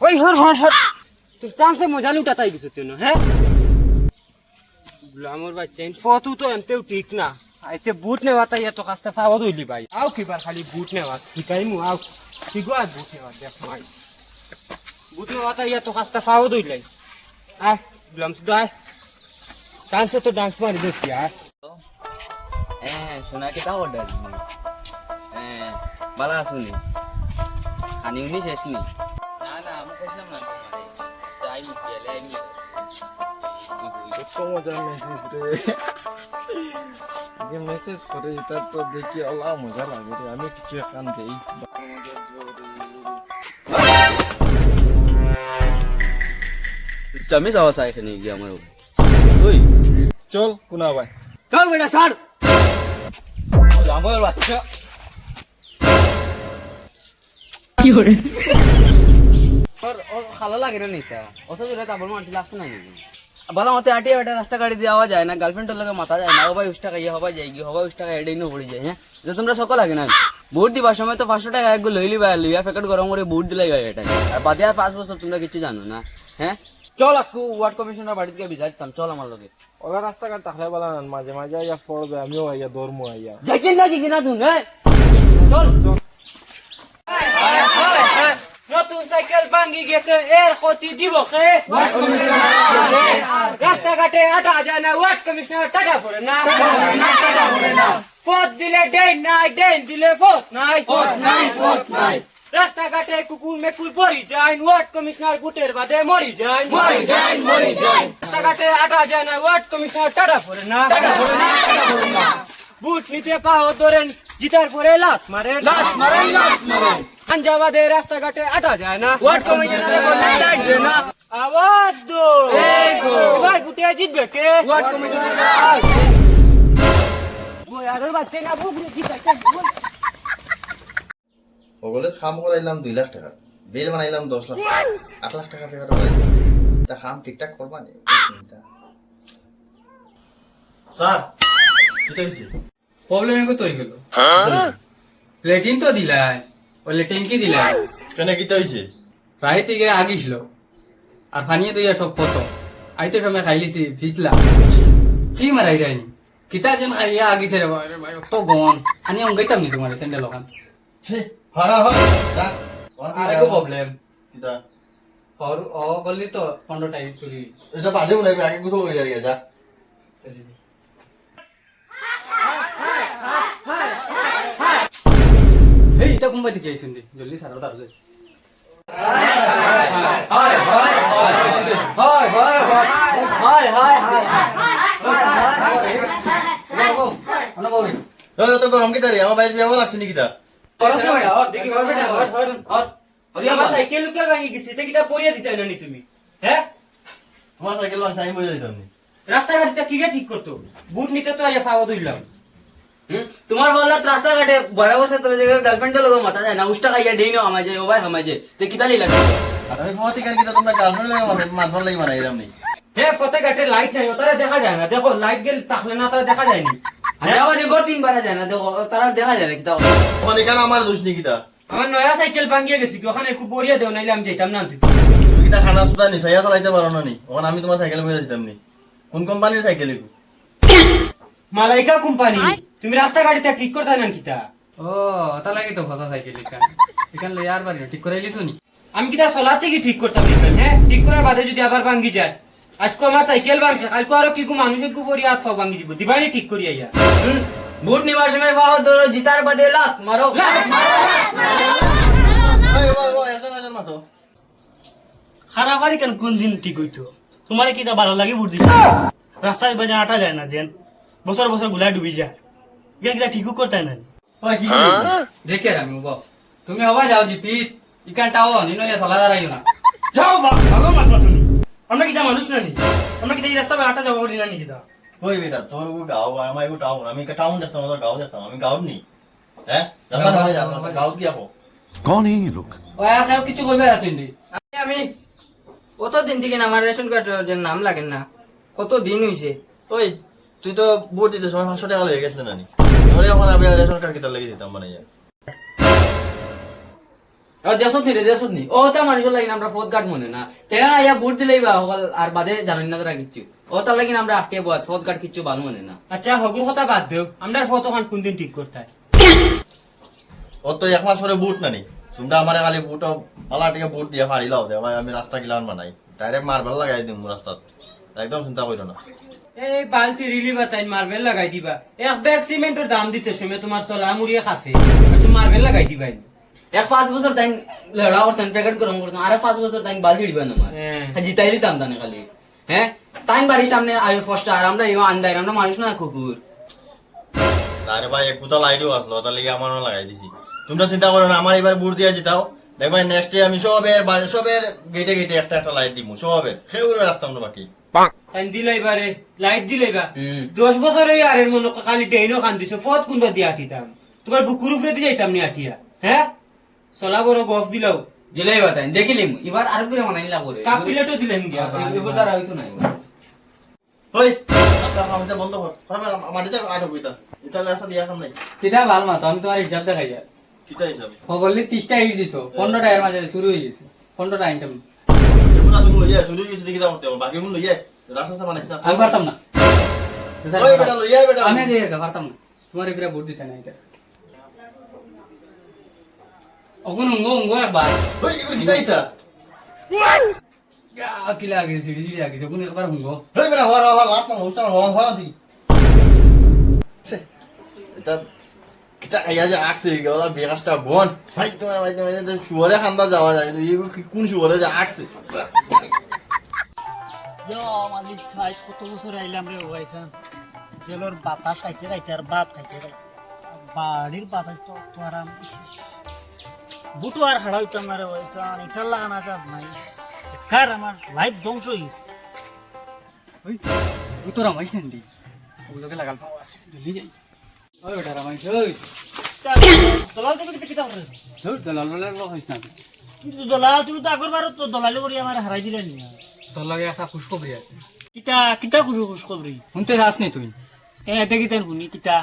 ওই হর হর হর তুই চান্সে মজা লুটাতাই গেছো তুই হ্যাঁ আমার বাচ্চা ফটো তো এনতেও ঠিক না আইতে বুট নেওয়া তাই এত কাজটা চাওয়া দইলি ভাই আও কিবার খালি বুট নেওয়া শিকাই মু আও ঠিক আর বুট নেওয়া দেখ মাই বুট নেওয়া তাই এত কাজটা চাওয়া দইলাই আয় গ্লামস দায় ডান্সে তো ডান্স মারি দিচ্ছি আর হ্যাঁ সোনা কেটা অর্ডার হ্যাঁ বালা আসুনি খানি উনি শেষ নি না না আমি কইলাম না তোমারে চাই মুখি এলে আমি কত মজা মেসেজ রে যে মেসেজ করে তার তো দেখি অলা মজা লাগে রে আমি কিছু এখান দেই চামি যাওয়া চাই এখানে গিয়ে আমার ওই চল কোনা ভাই চল বেটা স্যার আমার বাচ্চা। ওর ওর ভালো লাগে না নিতে। অত জোরে তাবল মারছি লাগছে না নাকি বলা মতে আটি এটা রাস্তা কাটি দেওয়া যায় না গার্লফ্রেন্ডের লগে মাথা যায় না ও ভাই উস টাকা ইয়ে হবাই যায় গিয়ে হবাই উস টাকা এটাই নো পড়ে যায় হ্যাঁ? যে তোমরা সকল লাগে না। ভোট দিবার সময় তো পাঁচশো টাকা একগুলো লইলি বা লইয়া প্যাকেট গরম করে ভোট দিলাই হয় এটা। আর বাদে আর পাঁচ বছর তোমরা কিছু জানো না হ্যাঁ? চল আজকে ওয়ার্ড কমিশনার বাড়িতে গিয়ে বিচারতাম চল আমার লগে। ওলা রাস্তাঘাট তাহলে বলা না মাঝে মাঝে আইয়া পড়বে আমিও আইয়া ধর্ম আইয়া। যাইছেন না জিগি না তুই হ্যাঁ? চল। নতুন সাইকেল ভাঙ্গি গেছে এর ক্ষতি দিব কে? রাস্তাঘাটে আটা যায় না ওয়ার্ড কমিশনার টাকা পড়ে না। টাকা পড়ে পথ দিলে ডেন নাই ডেন দিলে পথ নাই। রাস্তাঘাটে কুকুর মেকুর পরি যায় ওয়ার্ড কমিশনার বুটের বাদে মরি যায় রাস্তাঘাটে আটা যায় না ওয়ার্ড কমিশনার টাটা পড়ে না বুট নিতে পাও ধরেন জিতার পরে লাত মারেন পাঞ্জাবাদে রাস্তাঘাটে আটা যায় না ওয়ার্ড কমিশনারে বললেন লাইট দে না আওয়াজ দো এবার বুটে জিতবে কে ওয়ার্ড কমিশনার বয়ারের বাচ্চা না বুবলি জিতাইতে ওগুলো খাম করাইলাম দুই লাখ টাকা। বিল বানাইলাম দশ লাখ টাকা। আট লাখ টাকা ফেরত তা খাম ঠিকঠাক করবা নি? চিন্তা। স্যার কিটা হইছে? প্রবলেম এগো তো গেল? লেটিন তো দিলাই। ওলে ট্যাঙ্কি দিলাই? কেন হইছে? রায় থেকে আগিছিল আর ফানিয়ে দইয়া সব কত আইতে সময় খাইলিছি ফিসলা কি মারাই রাইনি কিতা যেন খাইয়া আগিছে রে ভাই তো গন। আনি অঙ্গাইতাম নি তোমার স্যান্ডেল ওখান। ওর কি আর রাগ? এগো প্রবলেম কিটা? ওর ও গলি তো পনেরো টাইম চুরি এটা বাজে বলে আগে গোসল করে যাই যা এই এটা কোনবাই থেকে আইসুন দি জলদি সারো তার যাই হাই হাই হাই অনবরি তো তো গরম কিটা রে আমার বাড়িতে বিয়া লাগছে নি কিটা পড়াশোনা বেটা হট দেখি হর বেটা হর হর হট আমার সাইকেল লুকে ভাঙি গেছে এটা কিটা পরিয়া দিতে না নি তুমি? হ্যাঁ? তোমার সাইকেল বান চাই বলে দিতাম নি রাস্তাঘাটে কি ঠিক করতো? বুট নিতে তো আইয়া ফাওয়া দইলাম তোমার বললা রাস্তাঘাটে বড় বসে তোর যে গার্লফ্রেন্ডের লগে মাথা যায় না উষ্টা খাইয়া দেই না আমায় যায় ও ভাই আমায় তে কিতা লিলা আমি ফোন থেকে কিটা তোমরা গার্লফ্রেন্ড লাগে মাথা মাথা লাগি বানাইলাম নি। হে ফতে ঘাটে লাইট নাই ওটারে দেখা যায় না। দেখো লাইট গেল তাহলে না তারা দেখা যায়নি। দেখো যে তিন বারা যায় না দেখো তারা দেখা যায় না কিতা ওখানে কেন আমার দোষ নি কিটা আমার নয়া সাইকেল ভাঙিয়ে গেছি কি ওখানে একটু বড়িয়া দেও নাইলে আমি যাইতাম না তুই তুমি খানা সুদা নি সাইয়া চালাইতে পারো না নি? ওখানে আমি তোমার সাইকেল করে দিতাম নি? কোন কোম্পানির সাইকেল এগু মালাইকা কোম্পানি। তুমি রাস্তাঘাটে ঠিক করতে না কিতা? ও তা লাগে তো ফসা সাইকেল এখান এখান লই আর বাড়ি ঠিক করে লিছু নি? আমি কিতা সলা থেকে ঠিক করতাম হ্যাঁ ঠিক করার বাদে যদি আবার ভাঙ্গি যায়। আজকে আমার সাইকেল ভাঙছে কালকে আরও কি মানুষের কু পরি হাত সব ভাঙ্গি দিব। দিবানি ঠিক করি আইয়া। বুট নিবার সময় পাও ধরো জিতার বাদে লাত মারো। খারাপ বাড়ি কেন? কোন দিন ঠিক হইতো? তোমার কি তা ভালো লাগে বুদ্ধি? রাস্তায় বাজে আটা যায় না যেন বছর বছর গুলাই ডুবি যায়। কেন কিটা ঠিকও করতে না? দেখে আমি বাবা তুমি হবা যাও জি পিত। ইকান টাও নিনো ইয়া সলা দাঁড়াইও না। যাও বা ভালো তুমি আমরা কিতা মানুষ নানি আমরা কি এই রাস্তা আটা যাব করি নানি কিতা ওই বেটা তোর ও আমার ও টাউন আমি টাউন দেখতাম আমার গাঁও আমি গাঁও নি। হ্যাঁ? কি আপো কোন এই লোক? কিছু কইবে আছেন আমি কত দিন থেকে আমার রেশন যে নাম লাগেন না? কত দিন হইছে? ওই তুই তো বুট দিতে সময় পাঁচশো টাকা লেগে গেছিল নানি ধরে আমার আমি রেশন কার্ড কিতার লেগে দিতাম মানে দেশত নি রে দেশত নি। ও তা মানুষের লাগিন আমরা ফোত কাট মনে না। টেকা আইয়া বুট দিলেই বা হল আর বাদে জানেন না তারা কিচ্ছু ও তার লাগিন আমরা আটকে বাদ ফোত কাট কিচ্ছু ভালো মনে না। আচ্ছা হগুর কথা বাদ দেও আমরা ফটো খান কোন দিন ঠিক করতে ও তো এক মাস পরে বুট নানি। তোমরা আমার খালি বুট পালা টিকে বুট দিয়ে ফাড়িলাও দে ভাই আমি রাস্তা গিলান বানাই ডাইরেক্ট মার্বেল লাগাই দিম রাস্তাত একদম চিন্তা করো না। এই বালসি রিলি বাতাই মার্বেল লাগাই দিবা। এক ব্যাগ সিমেন্টের দাম দিতে সময় তোমার চলা মুড়িয়ে খাফে তুমি মার্বেল লাগাই দিবা এক পাঁচ বছর তাই লড়া করতেন প্যাকেট গরম করতেন আরে পাঁচ বছর তাই বালতি দিবেন আমার হ্যাঁ। হ্যাঁ, জিতাই দিতাম তানে খালি। হ্যাঁ? তাই বাড়ির সামনে আই ফার্স্ট আর আমরা ইমা আন্দাই আমরা মানুষ না কুকুর। আরে ভাই এক কুতা লাইটও আসলো তার লেগে আমারও লাগাই দিছি। তোমরা চিন্তা করো না আমার এবার বুট দিয়ে জিতাও। দেখবা নেক্সট আমি সবের বাড়ি সবের গেটে গেটে একটা একটা লাইট দিব সবের। সেগুলো রাখতাম না বাকি। দিলাইবারে লাইট দিলাইবা। দশ বছর এই আরের মনে খালি ট্রেনও খান দিছো ফত কোনবা দিয়ে আটিতাম। তোমার বুকুর উপরে দিয়ে যাইতাম নি আটিয়া। হ্যাঁ? চলা বড় গফ দিলাও জিলাই বাতাই দেখিলিম এবার আর করে মানাই না করে কাপ প্লেটও দিলাম গিয়া এগুলো তার হয়তো নাই হই খামতে বন্ধ কর খারাপ মাটিতে আটক হইতা এটা রাস্তা দিয়া খাম নাই কিতা ভালো মা তো আমি তোমার হিসাব দেখাই যা কিতা হিসাবে সকলে ত্রিশটা ইট দিছো। পনেরোটা এর মাঝে শুরু হয়ে গেছে। পনেরোটা আইটেম যেমন আসুন লইয়া চুরি গেছে দেখি দাও তেমন বাকি গুলো লইয়া রাস্তা সাথে বানাইছ না আমি পারতাম না। ওই বেটা লইয়া বেটা। আমি দিয়ে পারতাম না। তোমার এগুলা ভোট দিতে না এটা অগুন উঙ্গো উঙ্গো একবার ওই এগুলো কিতা ইতা ইয়া, কি লাগে সিঁড়ি সিঁড়ি লাগিছে অগুন একবার উঙ্গো ওই বেটা হওয়ার হওয়ার লাট না অনুষ্ঠান হওয়ার হওয়ার দি এটা কিতা আইয়া যে আক্স হয়ে গেল বেকাসটা বন ভাই তোমার ভাই তোমার শুয়ারে খান্দা যাওয়া যায় কোন শুয়ারে যে আকছে মালিক খাই কত বছর আইলাম রে ওয়াইখান জেলর বাতাস খাইতে খাইতে আর ভাত খাইতে খাইতে বাড়ির বাতাস তো তো আরাম বুটো আর হাড়া হইতাম না রে ওয়াইসান ইথার লাগানা যাব নাই। কার আমার লাইফ ধ্বংস হইস। ওই তোরা মাইস নেন ওগুলোকে লাগাল পাওয়া আছে জলদি যাই। ওই বেটা রামাইশ ওই। দলাল তুমি কিতা কিতা করে ধুর, দলাল বলার লোক হইস না তুই। তুমি তো দলাল তুমি তো আগর বারত তো দলালি করে আমার হারাই দিলে নি। তোর লগে একটা খুশখবরি আছে। কিতা কিতা খুশি খুশ খবরি শুনতে যাস নি তুই? এ এতে কিতা শুনি কিতা।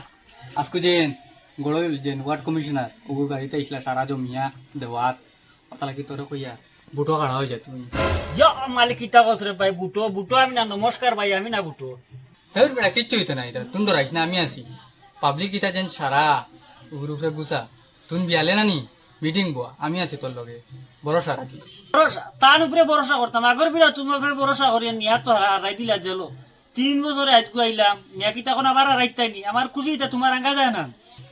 আজকে যে গড় যে ওয়ার্ড কমিশনার ওগুর গাড়িতে ইসলা সারা জমিয়া দেওয়াত কথা লাগি তোরে কইয়া বুটো কাড়া হয়ে যায় তুমি। মালিক কিতা কস রে ভাই বুটো বুটো আমি না নমস্কার ভাই আমি না বুটো। তোর বেড়া কিচ্ছু হইতো না এটা তুমি ধরাইস না আমি আছি। পাবলিক ইটা যেন সারা উগুর উপরে গুছা। তুমি বিয়ালে নানি মিটিং বোয়া আমি আছি তোর লগে। ভরসা রাখিস ভরসা তার উপরে ভরসা করতাম আগর বিরা তোমার উপরে ভরসা করি নিয়া তো হারাই দিলা জেলো তিন বছরে আজকু আইলাম নিয়া কি তখন আবার হারাইতাই নি আমার খুশি এটা তোমার আঙ্গা যায় না।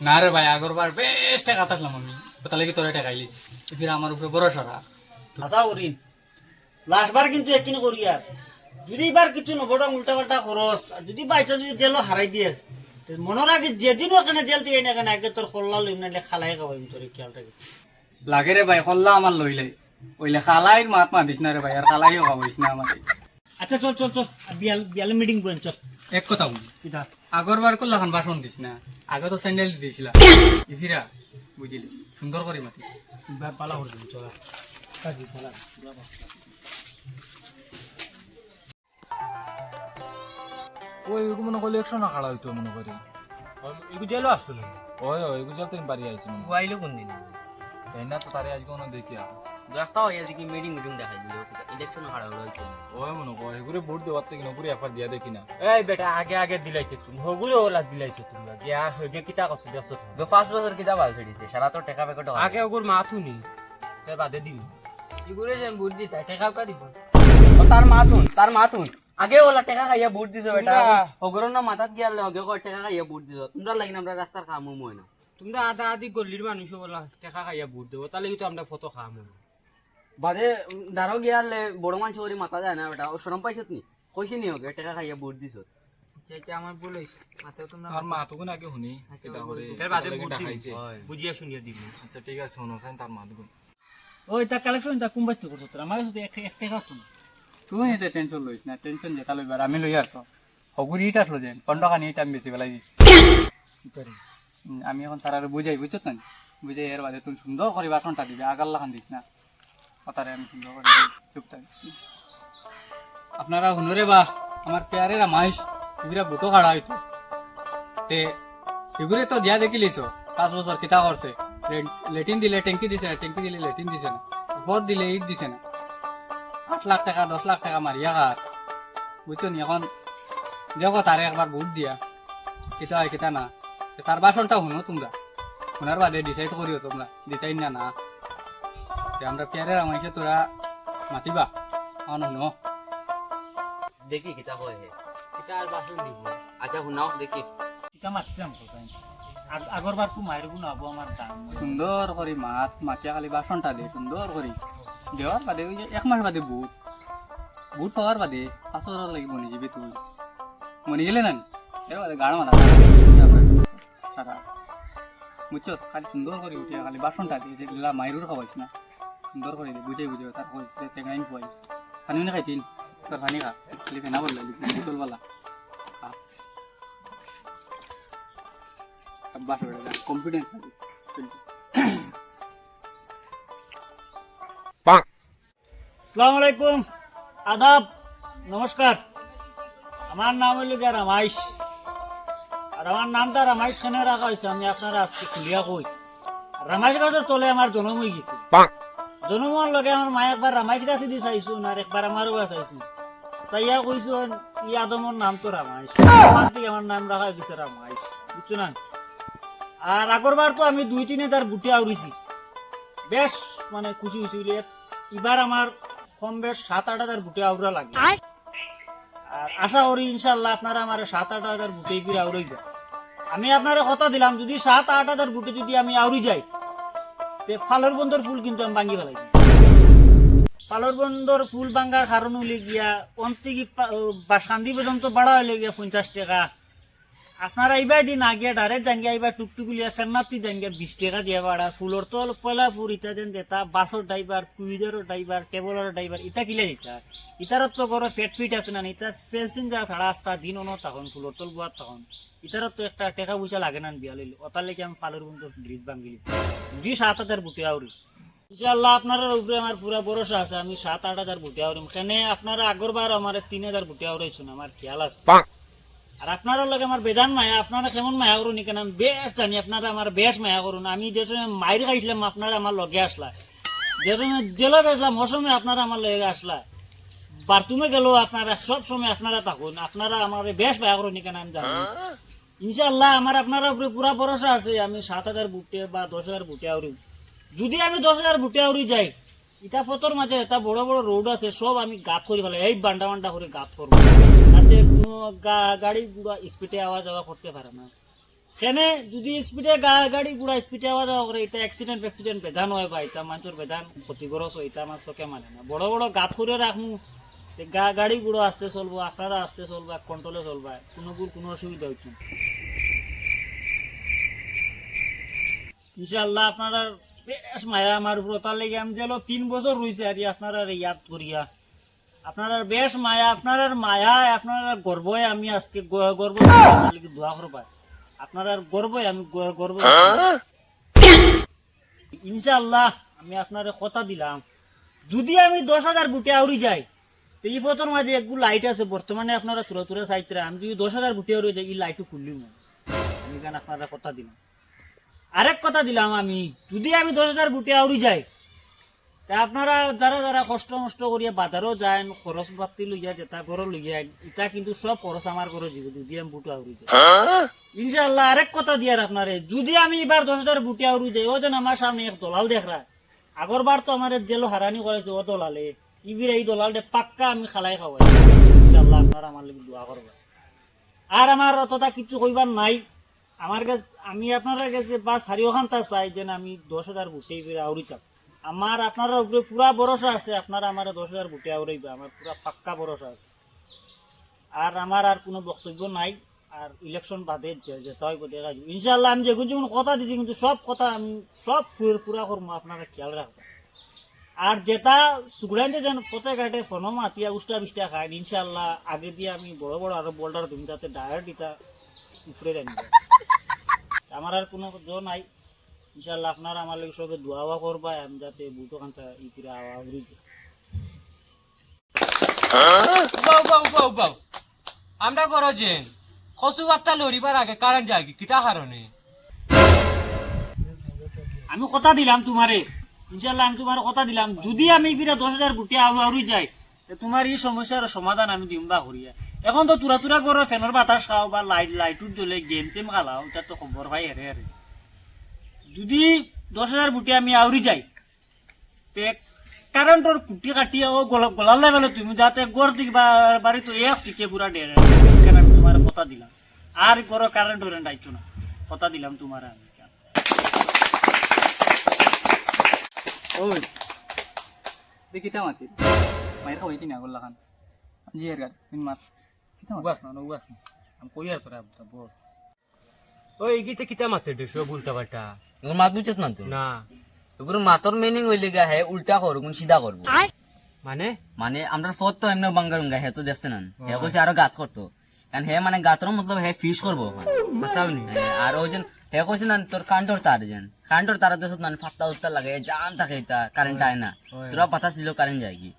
না রে ভাই আগরবার বেশ টাকা থাকলাম আমি। কথা লাগি তোরা টাকাইলিস ফির আমার উপরে ভরসা রাখ। আশা করিন লাস্টবার কিন্তু একদিন করি আর। যদি এবার কিছু নবটা উল্টা পাল্টা খরচ আর যদি বাইচা যদি জেলও হারাই দিয়ে মনে রাখি যেদিনও এখানে জেল থেকে না কেন আগে তোর খোল্লা লই নাইলে খালাই খাবাই তোর খেয়াল রাখি লাগে রে ভাই কল্লা আমার লই লাইস। ওইলে খালাইর মাত মাতিস না রে ভাই আর খালাইও খাবাইস না আমার আচ্ছা চল চল চল বিয়াল বিয়ালে মিটিং বলেন চল। এক কথা বলি। আগরবার করলে এখন ভাষণ দিস না। আগে তো স্যান্ডেল দিয়েছিলা। ইফিরা বুঝিলি? সুন্দর করে মাতি পালা করে চলা কাজি ওই ওইগু মনে করলে একশো না খাড়া হইতো মনে করি। এগু জেলো আসতো না ওই ওই ওইগু যাতে বাড়ি আইছি মনে গুয়াইলো কোন দিন তাই না তো তারে আজকে কোনো দেখি আর। রাস্তা হইয়া দেখি মিটিং মিটিং দেখাই দিল। ইলেকশন হারা হলো হইতো ওই মনে ভোট দেওয়ার থেকে নগুরি দিয়া দেখি না। এই বেটা আগে আগে দিলাইছে তুমি হগুরে ওলা দিলাইছো তুমি গিয়া হগে কিতা করছ দেখছ গো পাঁচ বছর কিতা বাল ফেডিছে সারা তো টাকা প্যাকেট আগে ওগুর মাথু নি তে বাদে দিবি ইগুরে যেন বুট দিতা টেকাও কা দিব। তার মাথুন তার মাথুন। আগে ওলা টাকা খাইয়া বুট দিছো বেটা। তোমরা- না মাথাত গিয়া লগে কয় টাকা খাইয়া বুট দিছো। তোমরা লাগিন আমরা রাস্তার কাম মই না। তোমরা আদা আদি গল্লির মানুষ বলা টেকা খাইয়া বুট দেবো তাহলে তো আমরা ফটো খাম। বাদে দারো গিয়ালে বড় মানুষ ওরি মাথা যায় না বেটা। ও শরম পাইছত নি? কইছি নি ওকে টাকা খাইয়া বুট দিছো আমার ভুল হইছে? মাথাও তোমরা তার মা তোকে আগে শুনি কিতা করে এটার বাদে বুট দিবি বুঝিয়া শুনিয়া দিবি। আচ্ছা ঠিক আছে শোনো সাইন তার মা দুগুন ওই তা কালেকশন তা কুম্বাই তো করতো তোর? আমার কাছে এক এক টাকা না তুই এতে টেনশন লইস না টেনশন যেটা লইবার আমি লই আর তো। হগুরি ইটা আসলো যে পনেরো খানি এটা আমি বেশি বেলাই দিস আমি এখন তার বুঝাই বুঝছত না বুঝাই এর বাদে তুমি সুন্দর করে বাসনটা দিবে আগার লাগান দিস না। কথারে আমি চুপ থাক আপনারা হুনরে বা, আমার পেয়ারেরা মাইস, এগুলা বুটো খাড়া হইতো। তে, এগুলো তো দিয়া দেখিলিছ পাঁচ বছর কিতা করছে। লেটিন দিলে ট্যাঙ্কি দিছে না ট্যাঙ্কি দিলে লেটিন দিছে না। পথ দিলে ইট দিছে না। আট লাখ টাকা, দশ লাখ টাকা মারিয়া খার বুঝছ নি, এখন দেখো তারে একবার ভোট দিয়া। কিতা হয় কিতা না। তে তার বাসনটা শুনো তোমরা। শোনার বাদে ডিসাইড করিও তোমরা, দিতাই না না। তে আমরা পেয়ারে রামাইছে তোরা মাতিবা? অন শুনো দেখি কিতা হয় হে। এটা আর বাসন দিব। আচ্ছা শুনাও দেখি। এটা মাতিলাম কোথায় আগর বার কু মায়ের গুণ হব আমার দাম। সুন্দর করে মাত মাটিয়া খালি বাসনটা দে সুন্দর করে দেওয়ার বাদে ওই এক মাস বাদে বুট। বুট পাওয়ার বাদে পাঁচ বছর লাগি মনে যাবি তুই মনে গেলে না এর বাদে গাড় মারা সারা বুঝছ খালি সুন্দর করে উঠিয়া খালি বাসনটা দিয়ে যেগুলা মাইরুর খাওয়াইস না সুন্দর করে দে বুঝে বুঝে তার খুয়াই পানি না খাইতিন তোর পানি খা। খালি বললা কনফিডেন্স আলাইকুম। আদাব নমস্কার আমার নাম হইল গিয়া রামাইশ আর আমার নামটা রামাইশ খানে রাখা হয়েছে আমি আপনারা আজকে খুলিয়া কই রামাইশ গাছের তলে আমার জন্ম হয়ে গেছে। জন্ম হওয়ার লগে আমার মা একবার রামাইশ গাছে দিয়ে চাইছুন আর একবার আমারও গাছ চাইছুন। চাইয়া কইছুন, ই আদমর নাম তো রামাইশ। আমার দিকে আমার নাম রাখা গেছে রামাইশ, বুঝছ না? আর আগরবার তো আমি দুই তিনে তার বুটে আউরিছি বেশ মানে খুশি হয়েছি এবার আমার কম বেশ সাত আট হাজার বুটে আউরা লাগে আর আশা করি ইনশাল্লাহ আপনারা আমার সাত আট হাজার বুটে ফিরে আউরাইব আমি আপনারা কথা দিলাম, যদি সাত আট হাজার বুটে যদি আমি আউরি যাই ফালর বন্ধর ফুল কিন্তু আমি ভাঙি পেলাই ফালর বন্ধর ফুল ভাঙ্গার কারণ হলে গিয়া অন্তিকি বাসকান্দি পর্যন্ত বাড়া হলে গিয়া পঞ্চাশ টাকা আপনারা এইবার দিন আগে ডাইরেক্ট জাঙ্গিয়া এইবার টুকটুকুলিয়া ফেরনাতি জাঙ্গিয়া, বিশ টাকা দিয়ে বাড়া ফুলর তল ফলা ফুল ইতা দেন দেতা বাসর ড্রাইভার কুইজারও ড্রাইভার টেবলের ড্রাইভার ইতা কিলে দিতা ইতারত তো করো ফেট ফিট আছে না ইতা প্যাসেঞ্জার ছাড়া আস্তা, দিন অন তখন ফুলর তল বুয়ার তখন ইতারত তো একটা টাকা পয়সা লাগে না বিয়া লইলে। ওটার লেগে আমি ফালুর বন্ধু ব্রিজ ভাঙ্গিলি দুই সাত হাজার বুটে আউরি ইনশাআল্লাহ আপনার উপরে আমার পুরা ভরসা আছে, আমি সাত আট হাজার বুটে আউরিম কেনে আপনারা আগরবার আমার তিন হাজার বুটে আউরাইছেন আমার খেয়াল আছে। আর আপনারা লগে আমার বেদান মায়া, আপনারা কেমন মায়া করুন? কেন আমি বেশ জানি, আপনারা আমার বেশ মায়া করুন। আমি যে সময় মায়ের খাইছিলাম, আপনারা আমার লগে আসলা। যে সময় জেলে গেছিলাম ও আপনারা আমার লগে আসলা। বাথরুমে গেলেও আপনারা, সব সময় আপনারা থাকুন। আপনারা আমার বেশ মায়া করুন কেন আমি জানি। ইনশাআল্লাহ, আমার আপনারা উপরে পুরা ভরসা আছে। আমি সাত হাজার বুটে বা দশ হাজার বুটে আউরি। যদি আমি দশ হাজার বুটে আউরি যাই, ইটা পথর মাঝে এটা বড় বড় রোড আছে, সব আমি গাত করি ফেলাই। এই বান্ডা বান্ডা করে গাত করব। তাতে কোনো গাড়ি গুড়া স্পিডে আওয়া যাওয়া করতে পারে না কেনে যদি স্পিডে গাড়ি গুড়া স্পিডে আওয়া যাওয়া করে, এটা অ্যাক্সিডেন্ট ফ্যাক্সিডেন্ট বেধান হয় বা এটা মানুষের বেধান ক্ষতিগ্রস্ত হয়, এটা আমার চোখে মানে না বড় বড় গাত করে রাখমু তে গা- গাড়ি গুড়ো আসতে চলবো, আপনারা আসতে চলবা কন্ট্রোলে চলবা, কোনো কোনো অসুবিধা হইতো না। ইনশাআল্লাহ আপনারা বেশ মায়া, আমার উপর তার লেগে আমি যেন তিন বছর রয়েছে আর আপনারা ইয়াদ করিয়া আপনার বেশ মায়া আপনার মায়া আপনার গর্বই আমি আজকে গর্ব দোয়া করবা। আপনার গর্বই আমি গর্ব ইনশাআল্লাহ আমি আপনার কথা দিলাম। যদি আমি দশ হাজার বুটে আউরি যাই তো এই ফটোর মাঝে একগুলো লাইট আছে। বর্তমানে আপনারা তুরা তুরা চাইতে আমি যদি দশ হাজার বুটে আউরি যাই এই লাইটও খুললি আমি কেন আপনারা কথা দিলাম? আরেক কথা দিলাম আমি। যদি আমি দশ হাজার বুটে আউরি যাই তা আপনারা যারা যারা কষ্ট মষ্ট করিয়া বাজারও যায় খরচ পাতি লইয়া যেটা ঘর লইয়া ইটা কিন্তু সব খরচ আমার করে দিব যদি আমি বুটে আউরি যাই ইনশাল্লাহ আরেক কথা দিয়ার আপনারে যদি আমি এবার দশ হাজার বুটে আউরি যাই ও যেন আমার সামনে এক দলাল দেখরা আগর বার তো আমার জেল হারানি করেছে ও দলালে। ইবির এই দলালটা পাক্কা আমি খালাই খাওয়াই। ইনশাল্লাহ আপনারা আমার লাগি দোয়া করবা আর আমার অতটা কিছু কইবার নাই। আমার কাছে আমি আপনারা কাছে বা সারিওখানটা চাই যেন আমি দশ হাজার বুটে আউরিতাম আমার আপনারা উপরে পুরা ভরসা আছে, আপনারা আমার দশ হাজার বুটে আউরাইবা আমার পুরা পাক্কা ভরসা আছে। আর আমার আর কোনো বক্তব্য নাই, আর ইলেকশন বাদে যে- যেটা হইব দেখা যাবে ইনশাল্লাহ আমি যেগুলো যেগুলো কথা দিচ্ছি কিন্তু সব কথা আমি সব পুরা করব আপনারা খেয়াল রাখবেন। আর যেটা সুগড়াইতে যেন পথে ঘাটে ফোনো মাতিয়া উষ্টা বিষ্টা খায় ইনশাল্লাহ আগে দিয়ে আমি বড় বড় আরও বোল্ডার তুমি তাতে ডায়ার দিতা উপরে জানি আমার আর কোনো জো নাই। ইনশাল্লাহ আপনারা আমার লাগে সবে দোয়া করবা আমি যাতে বুটো খানটা ই করে আওয়া উড়ি বাউ বাউ বাউ বাউ আমরা করো যে কচু গাত্তা লড়িবার আগে কারেন্ট যায় কি কিতা আমি কথা দিলাম তোমারে ইনশাল্লাহ আমি তোমার কথা দিলাম। যদি আমি ফিরে দশ হাজার গুটি আরু আরু যাই তোমার এই সমস্যার সমাধান আমি দিম বা করিয়া। এখন তো তুরা তুরা করো ফ্যানের বাতাস খাও বা লাইট লাইটুর জ্বলে গেম সেম খালাও এটা তো খবর ভাই হেরে হেরে যদি দশ হাজার গুটি আমি আউরি যাই তে কারেন্টর কুটি কাটিয়া ও গলা গলার লেভেলে তুমি যাতে গড় দিক বা বাড়ি তো এক শিখে পুরা ডেড়ে আমি তোমার কথা দিলাম। আর গড় কারেন্ট ওরেন্ট আইতো না। কথা দিলাম তোমার আমি ওই কিতা মাতি। মায়ের খাওয়াইতি না গোল্লা খান। জিয়ার গার তিন মাত। কিতা মাত? উগাস না উগাস না। আমি কই আর তোরা বল ওই গীতে কিতা মাতে দেশো উল্টা পাল্টা। এগুলো মাত বুঝছত না তো? না। এগুলো মাতর মিনিং হইলে গা হে উল্টা করব সিধা করব। মানে? মানে আমরা ফত তো এমনি বাঙ্গারুঙ্গা হে তো দেখছে না। হে কইছে আরও গাত করতো। কারণ হে মানে গাতর মতলব হে ফিশ করব। আর ওই যেন হে কইছে না তোর কান্টর তার যেন। কান্টর তার দেশ মানে ফাত্তা উত্তা লাগে জান থাকে এটা কারেন্ট আয় না। তোরা পাতা ছিল কারেন্ট যায় কি?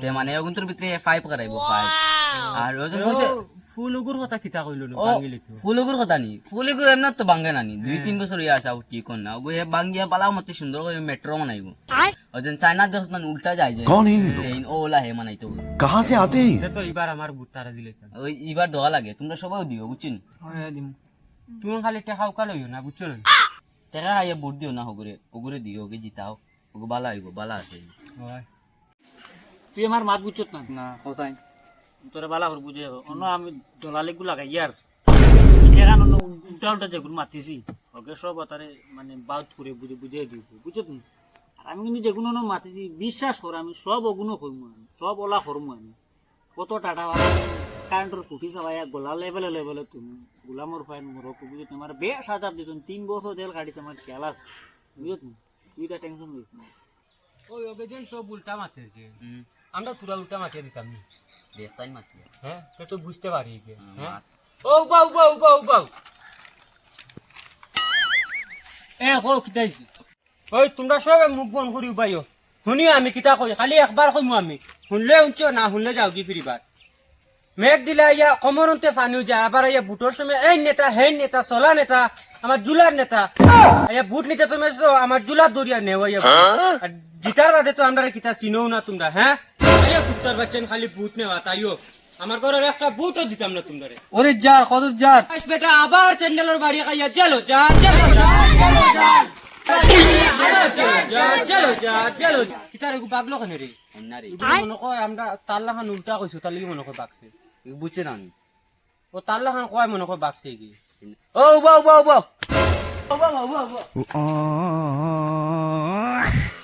তে মানে ওগুন তোর ভিতরে ফাইভ করাইবো ফাইভ আর ওই যেন কইছে ফুলগুর কথা কিতা কইলো না? বাঙ্গিলে ফুলগুর কথা নি। ফুলগুর এমন তো বাঙ্গে নানি দুই তিন বছর ইয়া আছে কি কোন না। ওই বাঙ্গিয়া পালাও মতে সুন্দর করে মেট্রো বানাইবো ওজন চায়না দেশ না উল্টা যায় যায় কোন? ইন ওলা হে মানাইতো কাহা সে আতে? তো এবার আমার বুত্তারা দিলে ওই এবার দোয়া লাগে। তোমরা সবাই দিও বুঝছেন হ্যাঁ দিম। তুমি খালি টাকা উকাল হইও না বুঝছ টাকা হাইয়া বুট দিও না হগরে ওগরে দিও ওকে জিতাও। ওকে বালা হইব বালা আছে। তুই আমার মাত বুঝছত না না কোসাই তোরা বালা করে বুঝে যাব অন্য আমি দলালি গুলা ইয়ার কেন উল্টা উল্টা যেগুলো মাতিছি ওকে সব তারে মানে বাউট করে বুঝে বুঝিয়ে দিব বুঝছত না আর আমি কিন্তু যেগুলো মাতিছি বিশ্বাস কর আমি সব অগুণও করব আমি সব ওলা করব আমি। কত টাটা কারেন্টর কুটি চাবাই গোলা লেভেলে লেভেলে তুমি গোলামর ফাইন মোরক বুঝে তোমার বে সাজাব দিতন তিন বছর জেল কাটিছে আমার খেয়াল আছে বুঝত না তুই তা টেনশন না ওই ওকে সব উল্টা মাতে যে আমরা পুরা উল্টা মাতিয়ে দিতাম নি। দেশাই মাতি হ্যাঁ? তো তো বুঝতে পারি গে। হ্যাঁ ও বাউ বাউ বাউ বাউ এ হো কিতাইছি ওই তোমরা সব মুখ বন্ধ করি উপায়ও শুনিও আমি কিতা কই খালি একবার কইমু আমি। শুনলে শুনছো না শুনলে যাও কি ফিরিবার মেঘ দিলে ইয়া কমরন্তে ফানিও যায় আবার ইয়া বুটর সময় এই নেতা হেই নেতা চলা নেতা আমার জুলার নেতা। ইয়া বুট নিতে তুমি তো আমার জুলার দরিয়া নেও ইয়া আর জিতার বাদে তো আমরা কিতা চিনও না তোমরা হ্যাঁ কুত্তার বাচ্চেন খালি বুট নেওয়া তাইও আমার ঘরের একটা বুটও দিতাম না তোমরা ওরে যার কদর যার বেটা আবার স্যান্ডেলের বাড়ি খাইয়া চলো যা চলো মনে বুঝছে না আমি ও তাল্লা খান কয় মনে কয় বাগছে কি ও বাউ বাউ বাউ आ